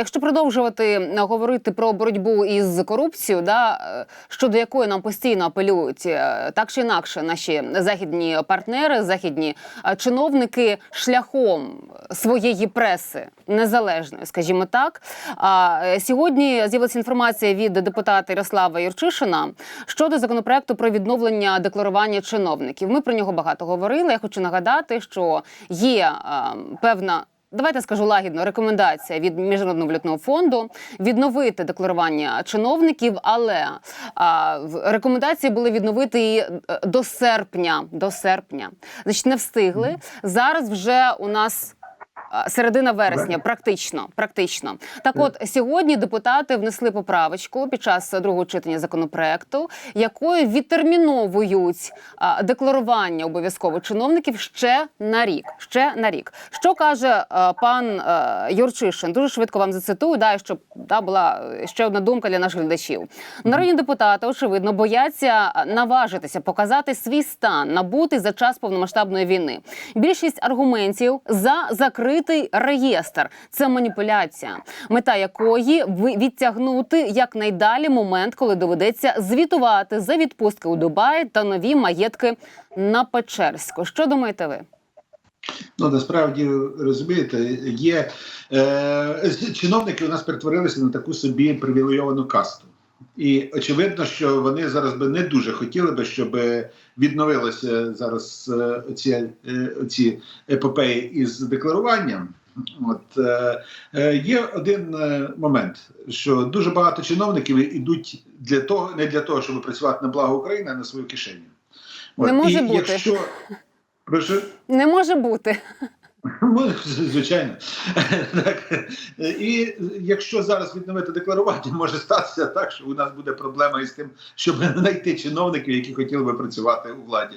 Якщо продовжувати е, говорити про боротьбу із корупцією, да е, щодо якої нам постійно апелюють е, так чи інакше наші західні партнери, західні чиновники шляхом своєї преси незалежної, скажімо так. А сьогодні з'явилася інформація від депутата Ярослава Юрчишина щодо законопроекту про відновлення декларування чиновників. Ми про нього багато говорили. Я хочу нагадати, що є певна. Давайте скажу лагідно рекомендація від міжнародного валютного фонду відновити декларування чиновників, але а, рекомендації були відновити її е, до серпня. До серпня, значить, не встигли. Зараз вже у нас. А, Середина вересня, практично, практично. Так, от сьогодні депутати внесли поправочку під час другого читання законопроекту, якою відтерміновують декларування обов'язково чиновників ще на рік. Ще на рік. Що каже пан е, Юрчишин? Дуже швидко вам зацитую, да, щоб да, була ще одна думка для наших глядачів. Народні депутати, очевидно, бояться наважитися показати свій стан, набутий за час повномасштабної війни. Більшість аргументів за закритий реєстр це маніпуляція, мета якої відтягнути якнайдалі момент, коли доведеться звітувати за відпустки у Дубаї та нові маєтки на Печерську. Що думаєте ви? Ну насправді розумієте, є е, чиновники у нас перетворилися на таку собі привілейовану касту. І очевидно, що вони зараз би не дуже хотіли би, щоб відновилися зараз е, ці, е, ці епопеї із декларуванням. От е, е, є один е, момент, що дуже багато чиновників ідуть для того, не для того, щоб працювати на благо України, а на свою кишеню. Не може і бути. Якщо, прошу, Не може бути. Ну, звичайно. так. І якщо зараз відновити декларування, може статися так, що у нас буде проблема із тим, щоб знайти чиновників, які хотіли би працювати у владі.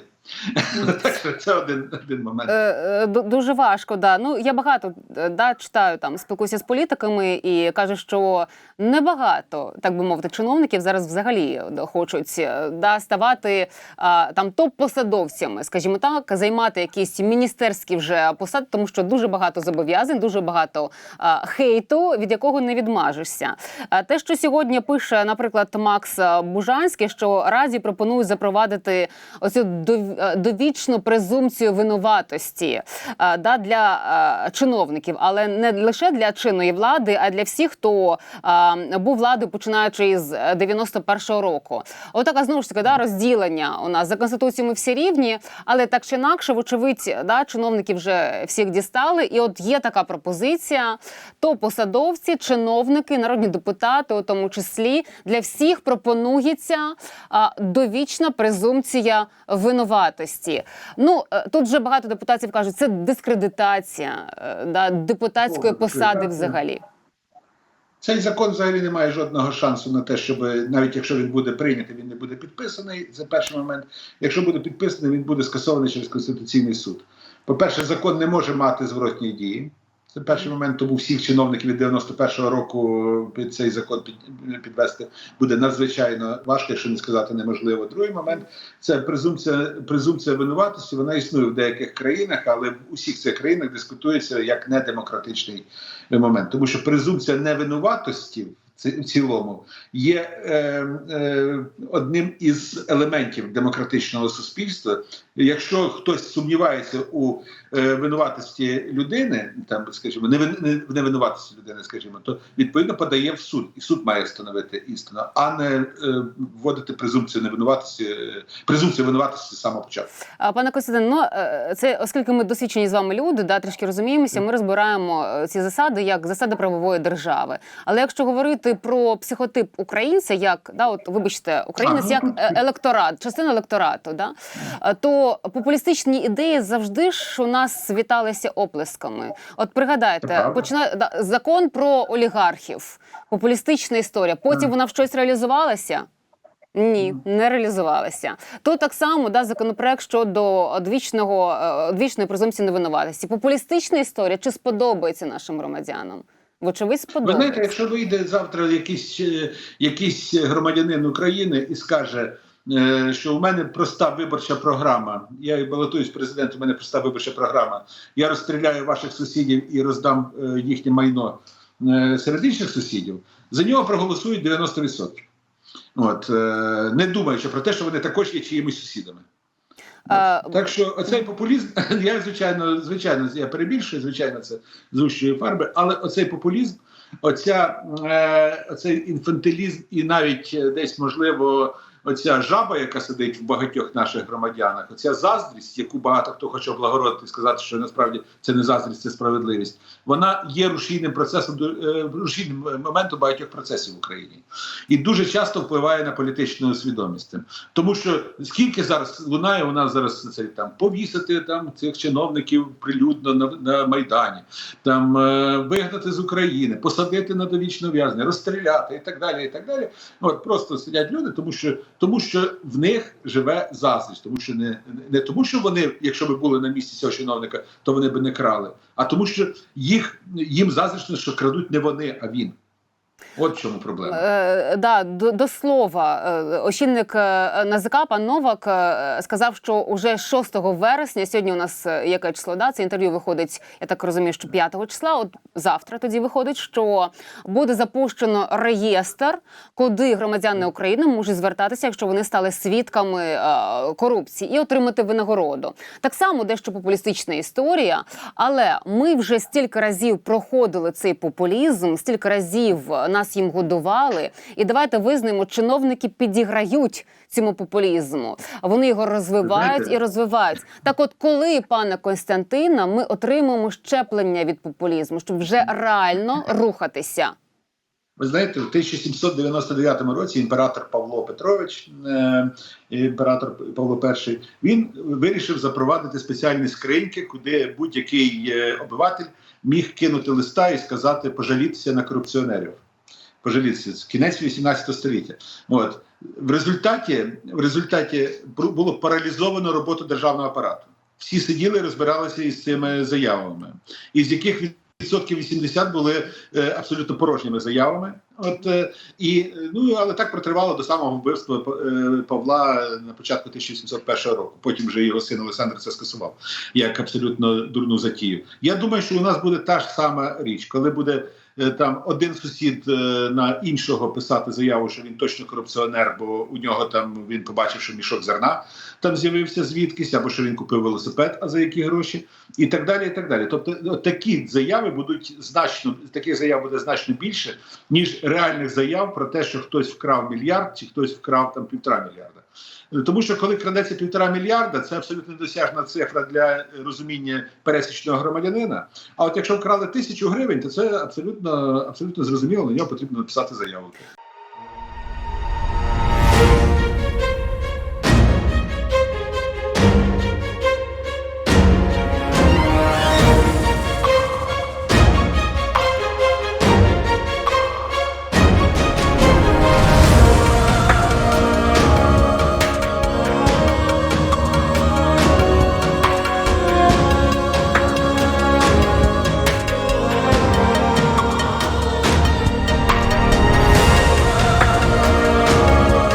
що це один, один момент. Е, е, Дуже важко, да. Ну я багато е, да, читаю там, спілкуюся з політиками і кажу, що небагато, так би мовити, чиновників зараз взагалі е, хочуть да, ставати а, там топ-посадовцями, скажімо так, займати якісь міністерські вже посади, тому що дуже багато зобов'язань, дуже багато а, хейту, від якого не відмажешся. А те, що сьогодні пише, наприклад, Макс Бужанський, що разі пропонують запровадити оцю дов- довічну презумпцію винуватості е, да, для е, чиновників, але не лише для чинної влади, а для всіх, хто е, був владою починаючи із 91-го року. Отака знову ж таки да, розділення у нас за конституцією ми всі рівні, але так чи інакше, вочевидь, да, чиновники вже всіх дістали. І от є така пропозиція: то посадовці, чиновники, народні депутати, у тому числі для всіх пропонується довічна презумпція винуватості. Ну е, тут вже багато депутатів кажуть, це дискредитація е, да, депутатської О, посади взагалі. Цей закон взагалі не має жодного шансу на те, щоб навіть якщо він буде прийнятий, він не буде підписаний. Це перший момент. Якщо буде підписаний, він буде скасований через Конституційний суд. По-перше, закон не може мати зворотньої дії. Це перший момент, тому всіх чиновників від 91-го року під цей закон підвести буде надзвичайно важко, якщо не сказати неможливо. Другий момент це презумпція, презумпція винуватості. Вона існує в деяких країнах, але в усіх цих країнах дискутується як недемократичний момент, тому що презумпція невинуватості в ці- цілому є е, е, одним із елементів демократичного суспільства. Якщо хтось сумнівається у е, винуватості людини, там скажімо, не в невинуватості людини, скажімо, то відповідно подає в суд, і суд має встановити істину, а не е, вводити презумпцію невинуватості, е, презумпцію винуватості з самого початку. А, Пане Костянтин, ну е, це оскільки ми досвідчені з вами люди, да, трішки розуміємося, ми розбираємо е, ці засади як засади правової держави. Але якщо говорити про психотип українця, як да, от вибачте, українець як е, електорат, частина електорату, да, е, то популістичні ідеї завжди ж у нас віталися оплесками. От пригадайте, починає да, закон про олігархів, популістична історія. Потім вона в щось реалізувалася. Ні, не реалізувалися. То так само да, законопроект щодо одвічного е, одвічної презумпції невинуватості. Популістична історія чи сподобається нашим громадянам? Вочевидь, Ви знаєте, якщо вийде завтра якийсь, е, якийсь громадянин України і скаже, е, що у мене проста виборча програма, я балотуюсь президентом, у мене проста виборча програма, я розстріляю ваших сусідів і роздам е, їхнє майно серед інших сусідів, за нього проголосують 90%. От, не думаючи про те, що вони також є чиїмись сусідами. Е, Так що оцей популізм, я звичайно, звичайно, я перебільшую, звичайно, це зущої фарби, але оцей популізм, оця, е, оцей інфантилізм і навіть е, десь можливо. Оця жаба, яка сидить в багатьох наших громадянах, оця заздрість, яку багато хто хоче облагородити сказати, що насправді це не заздрість, це справедливість. Вона є рушійним процесом е, рушійним моментом багатьох процесів в Україні і дуже часто впливає на політичну свідомість. Тому що скільки зараз лунає у нас зараз це там повісити там цих чиновників прилюдно на, на майдані, там е, вигнати з України, посадити на довічне ув'язнення, розстріляти і так далі. І так далі. От просто сидять люди, тому що тому що в них живе заздрість, тому що не, не тому, що вони, якщо б були на місці цього чиновника, то вони б не крали, а тому, що їх їм заздрісно, що крадуть не вони, а він. От чому проблема. Е, да, до, до слова, е, очільник е, НАЗК пан Новак е, сказав, що уже 6 вересня, сьогодні у нас яке число, да, це інтерв'ю виходить, я так розумію, що 5 числа, от завтра тоді виходить, що буде запущено реєстр, куди громадяни України можуть звертатися, якщо вони стали свідками корупції і отримати винагороду. Так само дещо популістична історія, але ми вже стільки разів проходили цей популізм, стільки разів нас їм годували. І давайте визнаємо, чиновники підіграють цьому популізму. Вони його розвивають Знаєте- і розвивають. Так, от коли, пане Константина, ми отримаємо щеплення від популізму, щоб вже реально рухатися. Ви знаєте, в 1799 році імператор Павло Петрович, е, імператор Павло І, він вирішив запровадити спеціальні скриньки, куди будь-який е, обиватель міг кинути листа і сказати пожалітися на корупціонерів. Пожалітися кінець 18 століття. От в результаті, в результаті було паралізовано роботу державного апарату. Всі сиділи, і розбиралися із цими заявами, із яких відсотків 80 були е, абсолютно порожніми заявами. От е, і ну але так протривало до самого вбивства е, Павла на початку 1701 року. Потім вже його син Олександр це скасував як абсолютно дурну затію. Я думаю, що у нас буде та ж сама річ, коли буде. Е, Там один сусід е, на іншого писати заяву, що він точно корупціонер, бо у нього там він побачив, що мішок зерна там з'явився звідкись, або що він купив велосипед, а за які гроші, і так далі. і так далі. Тобто, такі заяви будуть значно таких заяв буде значно більше, ніж реальних заяв про те, що хтось вкрав мільярд чи хтось вкрав там півтора мільярда. Тому що коли крадеться півтора мільярда, це абсолютно недосяжна цифра для розуміння пересічного громадянина. А от якщо вкрали тисячу гривень, то це абсолютно зрозуміло. На нього потрібно написати заяву.